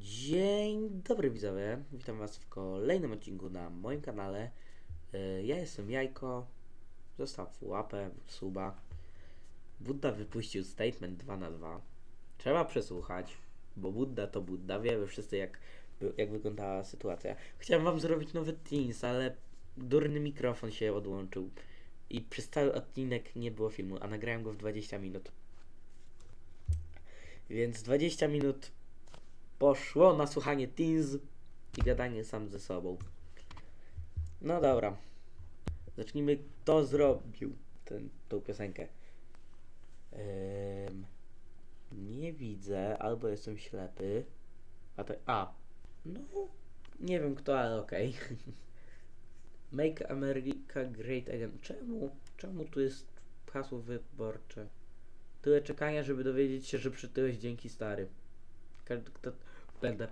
Dzień dobry widzowie, witam was w kolejnym odcinku na moim kanale. E, Ja jestem Jajko, zostaw łapę, suba. Budda wypuścił statement 2 na 2 Trzeba przesłuchać, bo Budda to Budda, wiemy wszyscy jak, jak wyglądała sytuacja. Chciałem wam zrobić nowy Teams, ale durny mikrofon się odłączył i przez cały odcinek nie było filmu, a nagrałem go w 20 minut. Więc 20 minut poszło na słuchanie Teens i gadanie sam ze sobą. No dobra. Zacznijmy, kto zrobił ten, tą piosenkę. Nie widzę, albo jestem ślepy. A to. A. No. Nie wiem kto, ale okej. Make America Great Again. Czemu? Czemu tu jest hasło wyborcze? Tyle czekania, żeby dowiedzieć się, że przytyłeś dzięki stary. Każdy kto... Będę.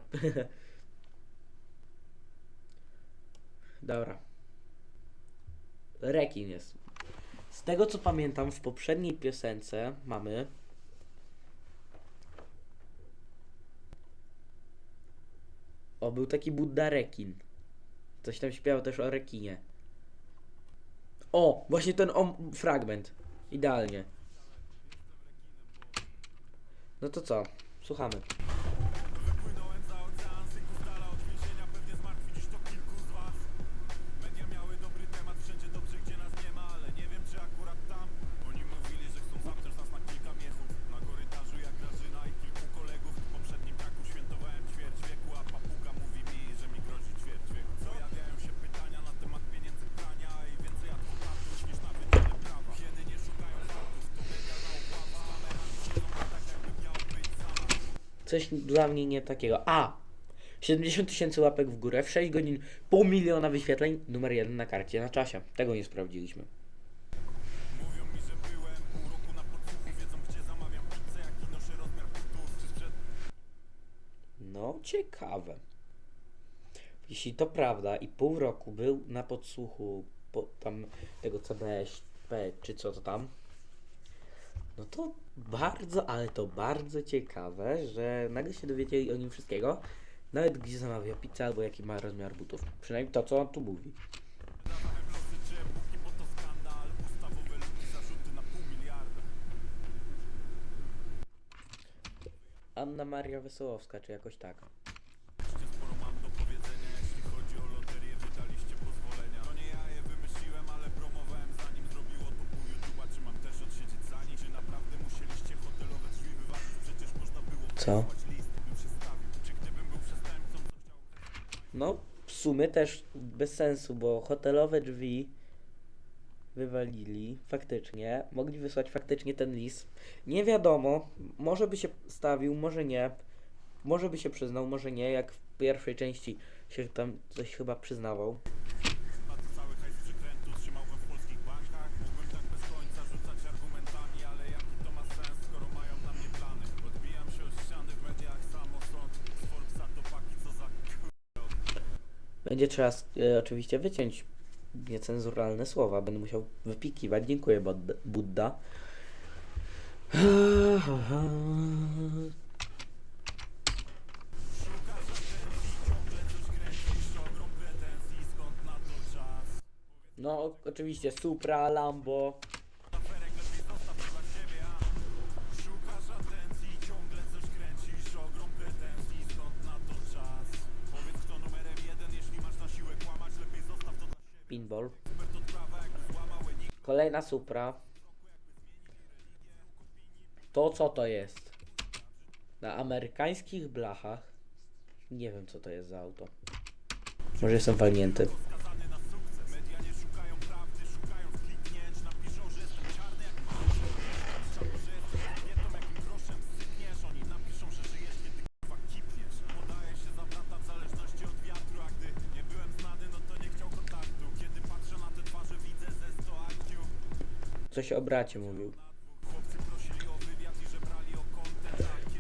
Dobra. Rekin jest. Z tego co pamiętam, w poprzedniej piosence mamy. O, był taki Buddha rekin. Coś tam śpiewał też o rekinie. O, właśnie ten fragment. Idealnie. No to co? Słuchamy. Coś dla mnie nie takiego. A! 70 tysięcy łapek w górę, w 6 godzin pół miliona wyświetleń, numer jeden na karcie na czasie. Tego nie sprawdziliśmy. Mówią mi, że byłem pół roku na podsłuchu Wiedzą gdzie zamawiam pizzę, jaki noszę rozmiar butów Czy sprzed No, ciekawe. Jeśli to prawda i pół roku był na podsłuchu po, tam tego CBSP czy co to tam, no to bardzo, ale to bardzo ciekawe, że nagle się dowiedzieli o nim wszystkiego, nawet gdzie zamawia pizzę albo jaki ma rozmiar butów. Przynajmniej to, co on tu mówi. Anna Maria Wesołowska, czy jakoś tak. Chciał No, w sumie też bez sensu, bo hotelowe drzwi wywalili faktycznie, mogli wysłać faktycznie ten list. Nie wiadomo, może by się stawił, może nie. Może by się przyznał, może nie, jak w pierwszej części się tam coś chyba przyznawał. Będzie trzeba e, oczywiście wyciąć niecenzuralne słowa, będę musiał wypikiwać. Dziękuję, Bud- Budda. No, oczywiście, Supra, Lambo. Pinball. Kolejna Supra. To co to jest? Na amerykańskich blachach. Nie wiem co to jest za auto. Może jestem walnięty. Coś o bracie mówił.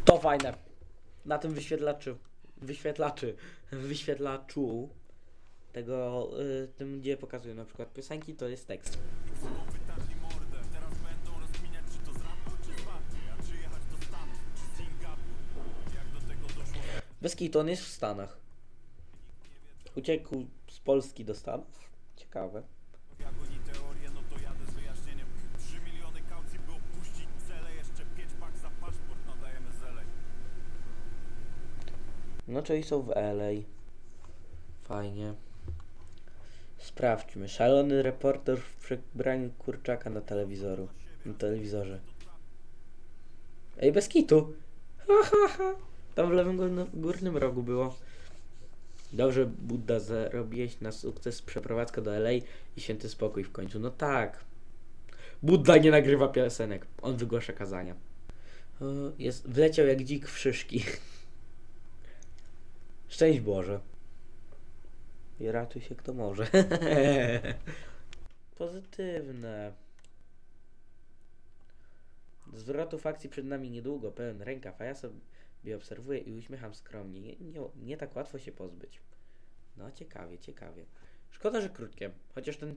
To fajne. Na tym wyświetlaczu. Wyświetlaczy. Wyświetlaczu. Tego, y, tym gdzie pokazują na przykład piosenki, to jest tekst. kitu, on jest w Stanach. Uciekł z Polski do Stanów. Ciekawe. No, czyli są w LA. Fajnie. Sprawdźmy. Szalony reporter w przebraniu kurczaka na telewizoru. Na telewizorze. Ej, bez kitu! Ha, ha, ha. Tam w lewym górnym, rogu było. Dobrze, Budda, zarobiłeś na sukces przeprowadzkę do LA i święty spokój w końcu. No tak. Budda nie nagrywa piosenek. On wygłasza kazania. Jest, wleciał jak dzik w szyszki. Szczęść Boże. I ratuj się kto może. Pozytywne. Zwrotów akcji przed nami niedługo, pełen rękaw, a ja sobie obserwuję i uśmiecham skromnie. Nie, nie, nie tak łatwo się pozbyć. No ciekawie, ciekawie. Szkoda, że krótkie. Chociaż ten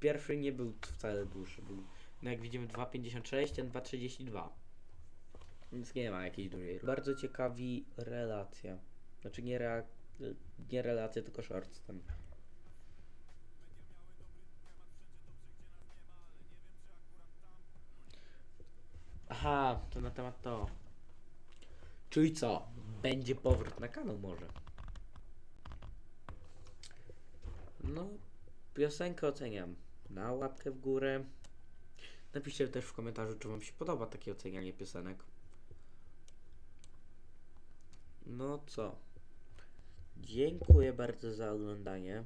pierwszy nie był wcale dłuższy. Był, no jak widzimy 2,56, ten 2,32. Więc nie ma jakiejś dużej. Bardzo ciekawi relacja. Znaczy nie, rea- nie relacje, tylko shorts ten. Aha, to na temat to. Czyli co? Będzie powrót na kanał może. No, piosenkę oceniam na łapkę w górę. Napiszcie też w komentarzu, czy wam się podoba takie ocenianie piosenek. No co? Dziękuję bardzo za oglądanie.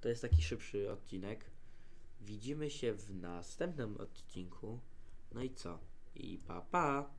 To jest taki szybszy odcinek. Widzimy się w następnym odcinku. No i co? I pa pa!